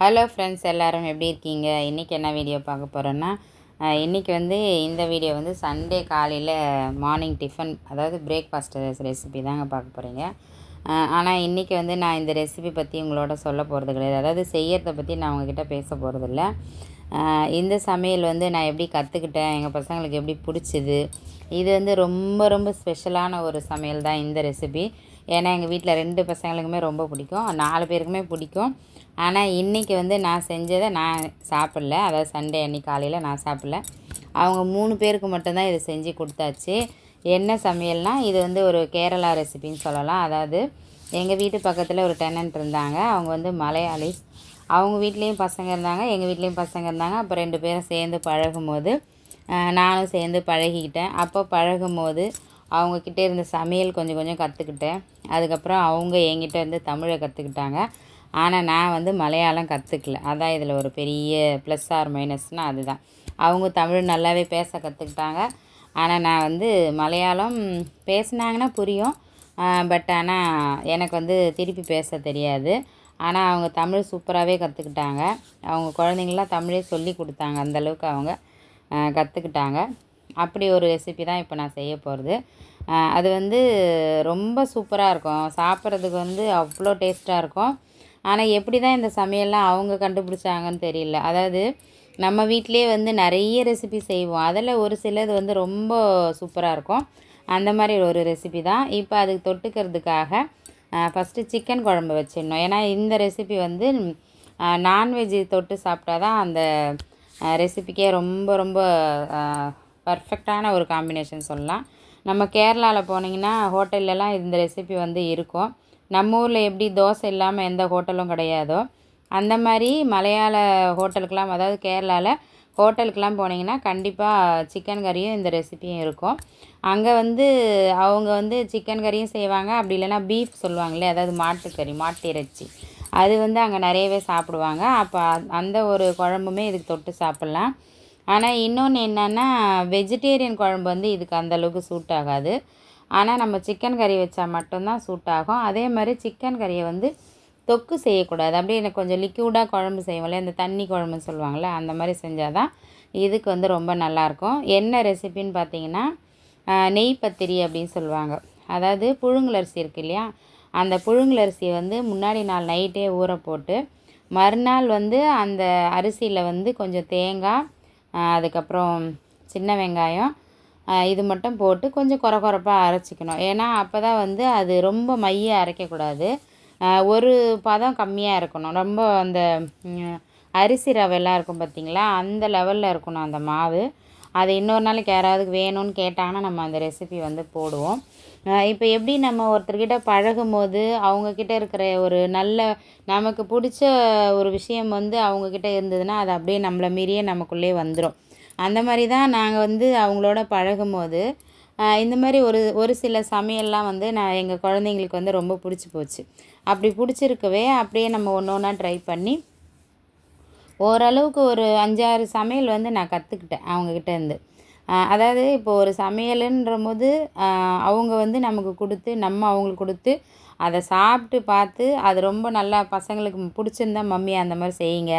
Hello friends எல்லோரும் எப்படி இருக்கீங்க? இன்றைக்கி என்ன வீடியோ பார்க்க போகிறோன்னா இன்றைக்கி வந்து இந்த வீடியோ வந்து சண்டே காலையில் மார்னிங் டிஃபன் அதாவது பிரேக்ஃபாஸ்ட் ரெசிபி தாங்க பார்க்க போகிறீங்க ஆனால் இன்றைக்கி வந்து நான் இந்த ரெசிபி பற்றி உங்களோட சொல்ல போகிறது கிடையாது. அதாவது செய்யறதை பற்றி நான் உங்ககிட்ட பேச போகிறதில்ல இந்த சமையல் வந்து நான் எப்படி கற்றுக்கிட்டேன் எங்கள் பசங்களுக்கு எப்படி பிடிச்சிது இது வந்து ரொம்ப ரொம்ப ஸ்பெஷலான ஒரு சமையல் தான் இந்த ரெசிபி ஏன்னா எங்கள் வீட்டில் ரெண்டு பசங்களுக்குமே ரொம்ப பிடிக்கும். நாலு பேருக்குமே பிடிக்கும். ஆனால் இன்றைக்கி வந்து நான் செஞ்சதை நான் சாப்பிடல. அதாவது சண்டே அன்றைக்கி காலையில் நான் சாப்பிடல. அவங்க மூணு பேருக்கு மட்டும்தான் இதை செஞ்சு கொடுத்தாச்சு. என்ன சமையல்னால் இது வந்து ஒரு கேரளா ரெசிபின்னு சொல்லலாம். அதாவது எங்கள் வீட்டு பக்கத்தில் ஒரு டெனன்ட் இருந்தாங்க. அவங்க வந்து மலையாளிஸ் அவங்க வீட்லேயும் பசங்க இருந்தாங்க எங்கள் வீட்லேயும் பசங்க இருந்தாங்க. அப்போ ரெண்டு பேரும் சேர்ந்து பழகும் போது நானும் சேர்ந்து பழகிக்கிட்டேன். அப்போ பழகும் போது அவங்கக்கிட்டே இருந்த சமையல் கொஞ்சம் கொஞ்சம் கற்றுக்கிட்டேன் அதுக்கப்புறம் அவங்க என்கிட்ட இருந்து தமிழை கற்றுக்கிட்டாங்க ஆனால் நான் வந்து மலையாளம் கற்றுக்கல அதான் இதில் ஒரு பெரிய ப்ளஸ் ஆர் மைனஸ்னால் அதுதான். அவங்க தமிழ் நல்லாவே பேச கற்றுக்கிட்டாங்க ஆனால் நான் வந்து மலையாளம் பேசுனாங்கன்னா புரியும். பட் ஆனால் எனக்கு வந்து திருப்பி பேச தெரியாது. ஆனால் அவங்க தமிழ் சூப்பராகவே கற்றுக்கிட்டாங்க அவங்க குழந்தைங்களாம் தமிழே சொல்லி கொடுத்தாங்க. அந்தளவுக்கு அவங்க கற்றுக்கிட்டாங்க அப்படி ஒரு ரெசிபி தான் இப்போ நான் செய்ய போகிறது அது வந்து ரொம்ப சூப்பராக இருக்கும். சாப்பிட்றதுக்கு வந்து அவ்வளோ டேஸ்ட்டாக இருக்கும். ஆனால் எப்படி தான் இந்த சமையல்லாம் அவங்க கண்டுபிடிச்சாங்கன்னு தெரியல. அதாவது நம்ம வீட்டிலே வந்து நிறைய ரெசிபி செய்வோம். அதில் ஒரு சிலது வந்து ரொம்ப சூப்பராக இருக்கும். அந்த மாதிரி ஒரு ரெசிபி தான். இப்போ அதுக்கு தொட்டுக்கிறதுக்காக ஃபஸ்ட்டு சிக்கன் குழம்பு வச்சிடணும். ஏன்னா இந்த ரெசிபி வந்து நான்வெஜ் தொட்டு சாப்பிட்டா தான் அந்த ரெசிபிக்கே ரொம்ப ரொம்ப பர்ஃபெக்டான ஒரு காம்பினேஷன் சொல்லலாம். நம்ம கேரளாவில் போனீங்கன்னா ஹோட்டல்லலாம் இந்த ரெசிபி வந்து இருக்கும். நம்ம ஊரில் எப்படி தோசை இல்லாமல் எந்த ஹோட்டலும் கிடையாதோ அந்த மாதிரி மலையாள ஹோட்டலுக்கெலாம் அதாவது கேரளாவில் ஹோட்டலுக்கெலாம் போனீங்கன்னா கண்டிப்பாக சிக்கன் கறியும் இந்த ரெசிபியும் இருக்கும். அங்கே வந்து அவங்க வந்து சிக்கன் கறியும் செய்வாங்க. அப்படி இல்லைனா பீஃப் சொல்லுவாங்களே அதாவது மாட்டுக்கறி மாட்டு இறைச்சி. அது வந்து அங்கே நிறையவே சாப்பிடுவாங்க. அப்போ அந்த ஒரு குழம்புமே இதுக்கு தொட்டு சாப்பிட்லாம். ஆனால் இன்னொன்று என்னென்னா வெஜிடேரியன் குழம்பு வந்து இதுக்கு அந்தளவுக்கு சூட் ஆகாது. ஆனால் நம்ம சிக்கன் கறி வச்சா மட்டும்தான் சூட் ஆகும். அதே மாதிரி சிக்கன் கறியை வந்து தொக்கு செய்யக்கூடாது. அப்படியே எனக்கு கொஞ்சம் லிக்யூடாக குழம்பு செய்வோம்ல இந்த தண்ணி குழம்புன்னு சொல்லுவாங்கள்ல அந்த மாதிரி செஞ்சால் தான் இதுக்கு வந்து ரொம்ப நல்லாயிருக்கும். என்ன ரெசிபின்னு பார்த்தீங்கன்னா நெய் பத்திரி அப்படின்னு சொல்லுவாங்க. அதாவது புழுங்கலரிசி இருக்கு இல்லையா அந்த புழுங்கலரிசியை வந்து முன்னாடி நாள் நைட்டே ஊற போட்டு மறுநாள் வந்து அந்த அரிசியில் வந்து கொஞ்சம் தேங்காய் அதுக்கப்புறம் சின்ன வெங்காயம் இது மட்டும் போட்டு கொஞ்சம் கொர கொரப்பாக அரைச்சிக்கணும். ஏன்னா அப்போ தான் வந்து அது ரொம்ப மைய அரைக்கக்கூடாது. ஒரு பதம் கம்மியாக இருக்கணும். ரொம்ப அந்த அரிசி ரவையெல்லாம் இருக்கும் பார்த்திங்களா அந்த லெவலில் இருக்கணும் அந்த மாவு. அது இன்னொரு நாளைக்கு யாராவது வேணும்னு கேட்டாங்கன்னா நம்ம அந்த ரெசிபி வந்து போடுவோம். இப்போ எப்படி நம்ம ஒருத்தர்கிட்ட பழகும் போது அவங்கக்கிட்ட இருக்கிற ஒரு நல்ல நமக்கு பிடிச்ச ஒரு விஷயம் வந்து அவங்கக்கிட்ட இருந்ததுன்னா அது அப்படியே நம்மளை மீறியே நமக்குள்ளே வந்துடும் அந்த மாதிரி தான் நாங்கள் வந்து அவங்களோட பழகும் போது இந்த மாதிரி ஒரு ஒரு சில சமையல்லாம் வந்து நான் எங்கள் குழந்தைங்களுக்கு வந்து ரொம்ப பிடிச்சி போச்சு. அப்படி பிடிச்சிருக்கவே அப்படியே நம்ம ஒன்று ஒன்றா ட்ரை பண்ணி ஓரளவுக்கு ஒரு அஞ்சாறு சமையல் வந்து நான் கற்றுக்கிட்டேன் அவங்கக்கிட்ட இருந்து அதாவது இப்போ ஒரு சமையலுன்ற போது அவங்க வந்து நமக்கு கொடுத்து நம்ம அவங்களுக்கு கொடுத்து அதை சாப்பிட்டு பார்த்து அது ரொம்ப நல்லா பசங்களுக்கு பிடிச்சிருந்தா மம்மி அந்த மாதிரி செய்யுங்க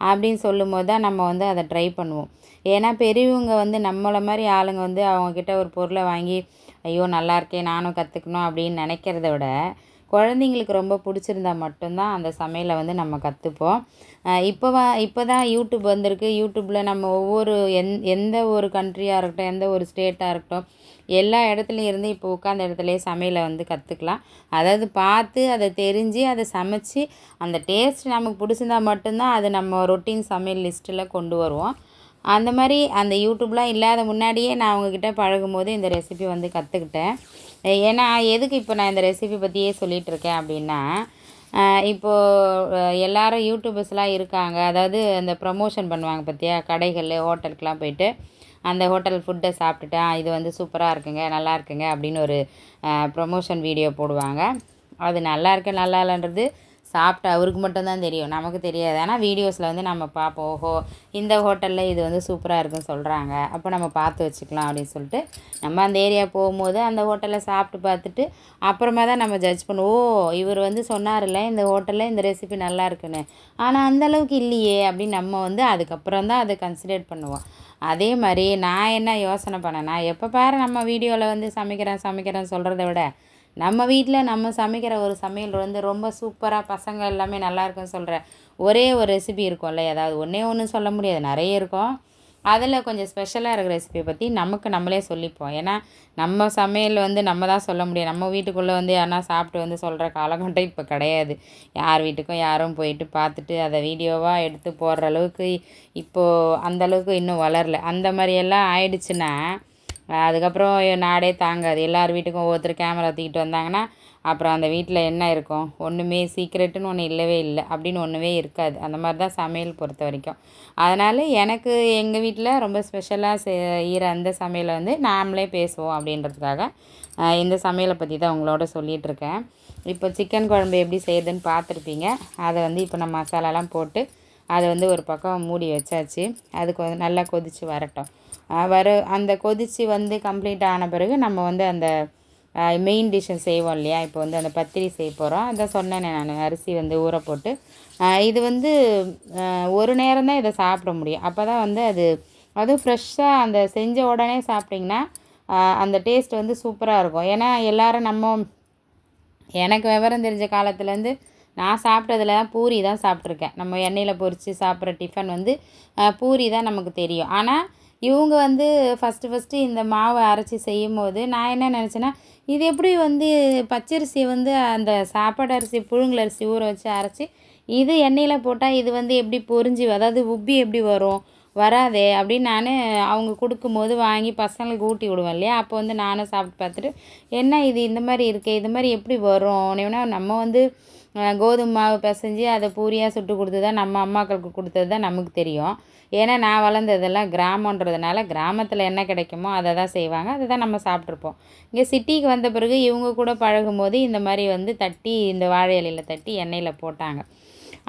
அப்படின்னு சொல்லும் போது தான் நம்ம வந்து அதை ட்ரை பண்ணுவோம். ஏன்னா பெரியவங்க வந்து நம்மளை மாதிரி ஆளுங்க வந்து அவங்கக்கிட்ட ஒரு பொருளை வாங்கி ஐயோ நல்லா இருக்கே நானும் கற்றுக்கணும் அப்படின்னு நினைக்கிறத விட குழந்தைங்களுக்கு ரொம்ப பிடிச்சிருந்தா மட்டும்தான் அந்த சமையலை வந்து நம்ம கற்றுப்போம் இப்போ வா இப்போ தான் யூடியூப் வந்திருக்கு. யூடியூப்பில் நம்ம ஒவ்வொரு எந் எந்த ஒரு கண்ட்ரியாக இருக்கட்டும் எந்த ஒரு ஸ்டேட்டாக இருக்கட்டும் எல்லா இடத்துலையும் இருந்து இப்போ உட்காந்த இடத்துலையே சமையலை வந்து கற்றுக்கலாம் அதாவது பார்த்து அதை தெரிஞ்சு அதை சமைச்சு அந்த டேஸ்ட் நமக்கு பிடிச்சிருந்தா மட்டும்தான் அது நம்ம ரொட்டீன் சமையல் லிஸ்ட்டில் கொண்டு வருவோம். அந்த மாதிரி அந்த யூடியூப்லாம் இல்லாத முன்னாடியே நான் அவங்கக்கிட்ட பழகும் போது இந்த ரெசிபி வந்து கற்றுக்கிட்டேன் ஏன்னா எதுக்கு இப்போ நான் இந்த ரெசிபி பற்றியே சொல்லிகிட்ருக்கேன் அப்படின்னா இப்போது எல்லாரும் யூடியூபர்ஸ்லாம் இருக்காங்க. அதாவது அந்த ப்ரமோஷன் பண்ணுவாங்க பார்த்தியா கடைகள் ஹோட்டலுக்கெலாம் போயிட்டு அந்த ஹோட்டல் ஃபுட்டை சாப்பிட்டுட்டேன் இது வந்து சூப்பராக இருக்குங்க நல்லா இருக்குங்க அப்படின்னு ஒரு ப்ரொமோஷன் வீடியோ போடுவாங்க. அது நல்லா இருக்கு நல்லா இல்லைன்றது சாப்பிட்ட அவருக்கு மட்டும்தான் தெரியும். நமக்கு தெரியாது. ஆனால் வீடியோஸில் வந்து நம்ம பார்ப்போம் ஓஹோ இந்த ஹோட்டலில் இது வந்து சூப்பராக இருக்குன்னு சொல்கிறாங்க அப்போ நம்ம பார்த்து வச்சுக்கலாம் அப்படின்னு சொல்லிட்டு நம்ம அந்த ஏரியா போகும்போது அந்த ஹோட்டலில் சாப்பிட்டு பார்த்துட்டு அப்புறமா தான் நம்ம ஜட்ஜ் பண்ணுவோம் ஓ இவர் வந்து சொன்னார்ல இந்த ஹோட்டலில் இந்த ரெசிபி நல்லா இருக்குன்னு. ஆனால் அந்தளவுக்கு இல்லையே அப்படின்னு நம்ம வந்து அதுக்கப்புறம் தான் அதை கன்சிடர் பண்ணுவோம். அதே மாதிரி நான் என்ன யோசனை பண்ணேன்னா எப்போ பாரு நம்ம வீடியோவில் வந்து சமைக்கிறேன் சமைக்கிறேன் சொல்கிறத விட நம்ம வீட்டில் நம்ம சமைக்கிற ஒரு சமையல் வந்து ரொம்ப சூப்பராக பசங்க எல்லாமே நல்லா இருக்குன்னு சொல்கிற ஒரே ஒரு ரெசிபி இருக்கும்ல ஏதாவது ஒன்றே ஒன்று சொல்ல முடியாது. நிறைய இருக்கும். அதில் கொஞ்சம் ஸ்பெஷலாக இருக்கிற ரெசிபியை பற்றி நமக்கு நம்மளே சொல்லிப்போம். ஏன்னா நம்ம சமையல் வந்து நம்ம தான் சொல்ல முடியும். நம்ம வீட்டுக்குள்ளே வந்து யாருனா சாப்பிட்டு வந்து சொல்கிற காலகட்டம் இப்போ கிடையாது. யார் வீட்டுக்கும் யாரும் போயிட்டு பார்த்துட்டு அதை வீடியோவாக எடுத்து போடுற அளவுக்கு இப்போது அந்தளவுக்கு இன்னும் வளரல. அந்த மாதிரியெல்லாம் ஆயிடுச்சுன்னா அதுக்கப்புறம் நாடே தாங்காது. எல்லார் வீட்டுக்கும் ஒவ்வொருத்தர் கேமரா தூக்கிட்டு வந்தாங்கன்னா அப்புறம் அந்த வீட்டில் என்ன இருக்கும்? ஒன்றுமே சீக்ரெட்டுன்னு ஒன்று இல்லவே இல்லை. அப்படின்னு ஒன்றுமே இருக்காது. அந்த மாதிரி தான் சமையல் பொறுத்த வரைக்கும். அதனால் எனக்கு எங்கள் வீட்டில் ரொம்ப ஸ்பெஷலாக செய்கிற அந்த சமையலை வந்து நாமளே பேசுவோம் அப்படின்றதுக்காக இந்த சமையலை பற்றி தான் உங்களோட சொல்லிகிட்ருக்கேன் இப்போ சிக்கன் குழம்பு எப்படி செய்யுதுன்னு பார்த்துருப்பீங்க. அதை வந்து இப்போ நம்ம மசாலாலாம் போட்டு அதை வந்து ஒரு பக்கம் மூடி வச்சாச்சு. அது நல்லா கொதித்து வரட்டும். வர அந்த கொதித்து வந்து கம்ப்ளீட் ஆன பிறகு நம்ம வந்து அந்த மெயின் டிஷ்ஷை செய்வோம் இல்லையா? இப்போ வந்து அந்த பத்திரி செய்ய போகிறோம் அதான் சொன்னேனே நான். அரிசி வந்து ஊற போட்டு. இது வந்து ஒரு நேரம் தான் இதை சாப்பிட முடியும். அப்போ தான் வந்து அது அதுவும் ஃப்ரெஷ்ஷாக அந்த செஞ்ச உடனே சாப்பிட்டிங்கன்னா அந்த டேஸ்ட் வந்து சூப்பராக இருக்கும். ஏன்னா எல்லோரும் நம்ம எனக்கு விவரம் தெரிஞ்ச காலத்துலேருந்து நான் சாப்பிட்டதுல தான் பூரி தான் சாப்பிட்ருக்கேன் நம்ம எண்ணெயில் பொறித்து சாப்பிட்ற டிஃபன் வந்து பூரி தான் நமக்கு தெரியும். ஆனால் இவங்க வந்து ஃபஸ்ட்டு ஃபஸ்ட்டு இந்த மாவை அரைச்சி செய்யும் போது நான் என்ன நினச்சேன்னா இது எப்படி வந்து பச்சரிசியை வந்து அந்த சாப்பாடு அரிசி புழுங்கல் அரிசி ஊற வச்சு அரைச்சி இது எண்ணெயில் போட்டால் இது வந்து எப்படி பொறிஞ்சி அதாவது உப்பி எப்படி வரும் வராதே அப்படின்னு நான் அவங்க கொடுக்கும்போது வாங்கி பசங்களுக்கு ஊட்டி விடுவேன் இல்லையா? அப்போ வந்து நானும் சாப்பிட்டு பார்த்துட்டு என்ன இது இந்த மாதிரி இருக்கே இது மாதிரி எப்படி வரும்? நம்ம வந்து கோதுமை மாவு பிசைஞ்சு அதை பூரியாக சுட்டு கொடுத்து தான் நம்ம அம்மாக்களுக்கு கொடுத்தது தான் நமக்கு தெரியும். ஏன்னா நான் வளர்ந்ததெல்லாம் கிராமன்றதுனால கிராமத்தில் என்ன கிடைக்குமோ அதை தான் செய்வாங்க. அதை தான் நம்ம சாப்பிட்ருப்போம் இங்கே சிட்டிக்கு வந்த பிறகு இவங்க கூட பழகும்போது இந்த மாதிரி வந்து தட்டி இந்த வாழை இலையில் தட்டி எண்ணெயில் போட்டாங்க.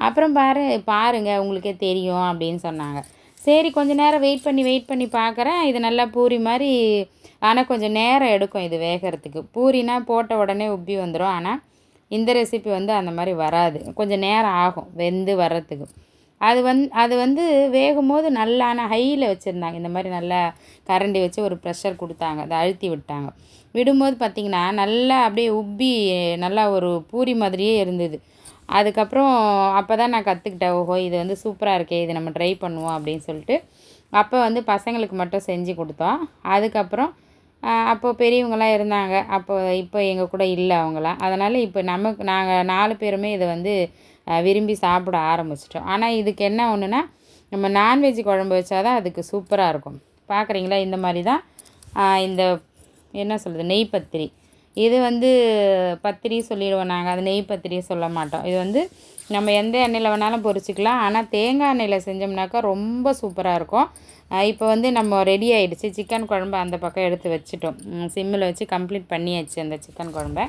அப்புறம் பாரு பாருங்கள் உங்களுக்கே தெரியும் அப்படின்னு சொன்னாங்க. சரி கொஞ்ச நேரம் வெயிட் பண்ணி வெயிட் பண்ணி பார்க்குறேன். இது நல்லா பூரி மாதிரி ஆனால் கொஞ்சம் நேரம் எடுக்கும் இது வேகிறதுக்கு. பூரினா போட்ட உடனே உப்பி வந்துடும் ஆனால் இந்த ரெசிபி வந்து அந்த மாதிரி வராது. கொஞ்சம் நேரம் ஆகும் வெந்து வர்றதுக்கு. அது வந்து அது வந்து வேகும் போது நல்லான ஹையில் வச்சுருந்தாங்க. இந்த மாதிரி நல்லா கரண்டி வச்சு ஒரு ப்ரெஷர் கொடுத்தாங்க. அதை அழுத்தி விட்டாங்க. விடும்போது பார்த்திங்கன்னா நல்லா அப்படியே உப்பி நல்லா ஒரு பூரி மாதிரியே இருந்தது. அதுக்கப்புறம் அப்போ தான் நான் கற்றுக்கிட்டேன் ஓஹோ இது வந்து சூப்பராக இருக்கே இது நம்ம ட்ரை பண்ணுவோம் அப்படின்னு சொல்லிட்டு. அப்போ வந்து பசங்களுக்கு மட்டும் செஞ்சு கொடுத்தோம். அதுக்கப்புறம் அப்போது அப்போ பெரியவங்களாம் இருந்தாங்க. அப்போ இப்போ எங்கள் கூட இல்லை அவங்களாம் அதனால் இப்போ நமக்கு நாங்கள் நாலு பேருமே இதை வந்து விரும்பி சாப்பிட ஆரம்பிச்சிட்டோம். ஆனால் இதுக்கு என்ன ஒன்றுனா நம்ம நான்வெஜ் குழம்பு வச்சாதான் அதுக்கு சூப்பராக இருக்கும். பார்க்குறீங்களா இந்த மாதிரி தான் இந்த என்ன சொல்கிறது நெய் பத்திரி. இது வந்து பத்திரி சொல்லிடுவோம் நாங்கள் அது நெய் பத்திரி சொல்ல மாட்டோம். இது வந்து நம்ம எந்த எண்ணெயில் வேணாலும் பொரிச்சிக்கலாம். ஆனால் தேங்காய் எண்ணெயில் செஞ்சோம்னாக்கா ரொம்ப சூப்பராக இருக்கும். இப்போ வந்து நம்ம ரெடி ஆகிடுச்சு சிக்கன் குழம்பு அந்த பக்கம் எடுத்து வச்சுட்டோம். சிம்மில் வச்சு கம்ப்ளீட் பண்ணியாச்சு அந்த சிக்கன் குழம்ப.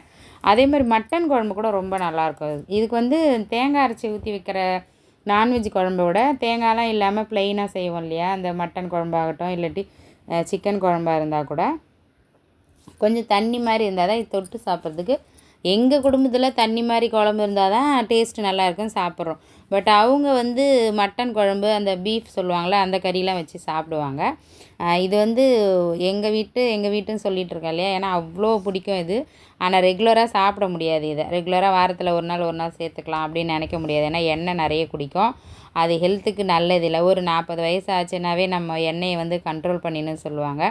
அதே மாதிரி மட்டன் குழம்பு கூட ரொம்ப நல்லாயிருக்கும் இதுக்கு வந்து தேங்காய் அரைச்சி ஊற்றி வைக்கிற நான்வெஜ் குழம்ப விட தேங்காயெலாம் இல்லாமல் ப்ளெயினாக செய்வோம் இல்லையா? அந்த மட்டன் குழம்பாகட்டும் இல்லாட்டி சிக்கன் குழம்பாக இருந்தால் கூட. கொஞ்சம் தண்ணி மாதிரி இருந்தால் தான் இது தொட்டு சாப்பிட்றதுக்கு. எங்கள் குடும்பத்தில் தண்ணி மாதிரி குழம்பு இருந்தால் தான் டேஸ்ட்டு நல்லா சாப்பிட்றோம். பட் அவங்க வந்து மட்டன் குழம்பு அந்த பீஃப் சொல்லுவாங்கள்ல அந்த கறியெலாம் வச்சு சாப்பிடுவாங்க. இது வந்து எங்கள் வீட்டு எங்கள் வீட்டுன்னு சொல்லிகிட்டு இருக்கேன் இல்லையா? ஏன்னா அவ்வளோ பிடிக்கும் இது. ஆனால் ரெகுலராக சாப்பிட முடியாது இதை. ரெகுலராக வாரத்தில் ஒரு நாள் ஒரு நாள் சேர்த்துக்கலாம் அப்படின்னு நினைக்க முடியாது. ஏன்னா எண்ணெய் நிறைய குடிக்கும். அது ஹெல்த்துக்கு நல்லது இல்லை. ஒரு நாற்பது வயசு ஆச்சுன்னாவே நம்ம எண்ணெயை வந்து கண்ட்ரோல் பண்ணின்னு சொல்லுவாங்க.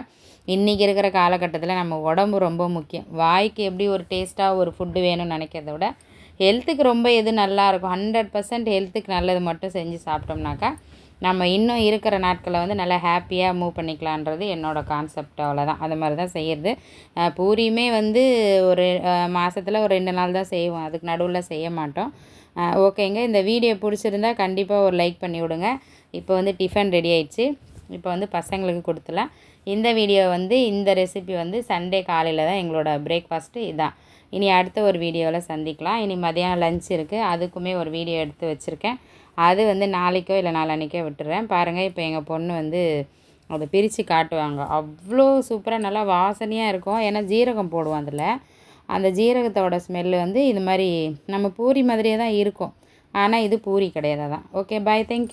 இன்றைக்கி இருக்கிற காலகட்டத்தில் நம்ம உடம்பு ரொம்ப முக்கியம். வாய்க்கு எப்படி ஒரு டேஸ்ட்டாக ஒரு ஃபுட்டு வேணும்னு நினைக்கிறத விட ஹெல்த்துக்கு ரொம்ப எது நல்லாயிருக்கும் ஹண்ட்ரட் பர்சன்ட் ஹெல்த்துக்கு நல்லது மட்டும் செஞ்சு சாப்பிட்டோம்னாக்கா நம்ம இன்னும் இருக்கிற நாட்களை வந்து நல்லா ஹாப்பியாக மூவ் பண்ணிக்கலான்றது என்னோடய கான்செப்ட் அவ்வளோதான் அது மாதிரி தான் செய்கிறது பூரியுமே வந்து ஒரு மாதத்தில் ஒரு ரெண்டு நாள் தான் செய்வோம். அதுக்கு நடுவில் செய்ய மாட்டோம். ஓகேங்க. இந்த வீடியோ பிடிச்சிருந்தா கண்டிப்பாக ஒரு லைக் பண்ணி விடுங்க. இப்போ வந்து டிஃபன் ரெடி ஆயிடுச்சு. இப்போ வந்து பசங்களுக்கு கொடுத்துலாம் இந்த வீடியோ வந்து இந்த ரெசிபி வந்து சண்டே காலையில் தான் எங்களோட பிரேக்ஃபாஸ்ட்டு இதான். இனி அடுத்த ஒரு வீடியோவில் சந்திக்கலாம். இனி மதியானம் லஞ்ச் இருக்குது அதுக்குமே ஒரு வீடியோ எடுத்து வச்சுருக்கேன். அது வந்து நாளைக்கோ இல்லை நாளான்னைக்கோ விட்டுறேன். பாருங்கள் இப்போ எங்கள் பொண்ணு வந்து அதை பிரித்து காட்டுவாங்க. அவ்வளோ சூப்பராக நல்லா வாசனையாக இருக்கும். ஏன்னா ஜீரகம் போடுவோம் அதில். அந்த ஜீரகத்தோட ஸ்மெல்லு வந்து இது மாதிரி நம்ம பூரி மாதிரியே தான் இருக்கும். ஆனால் இது பூரி கிடையாது தான் ஓகே பாய் தேங்க்யூ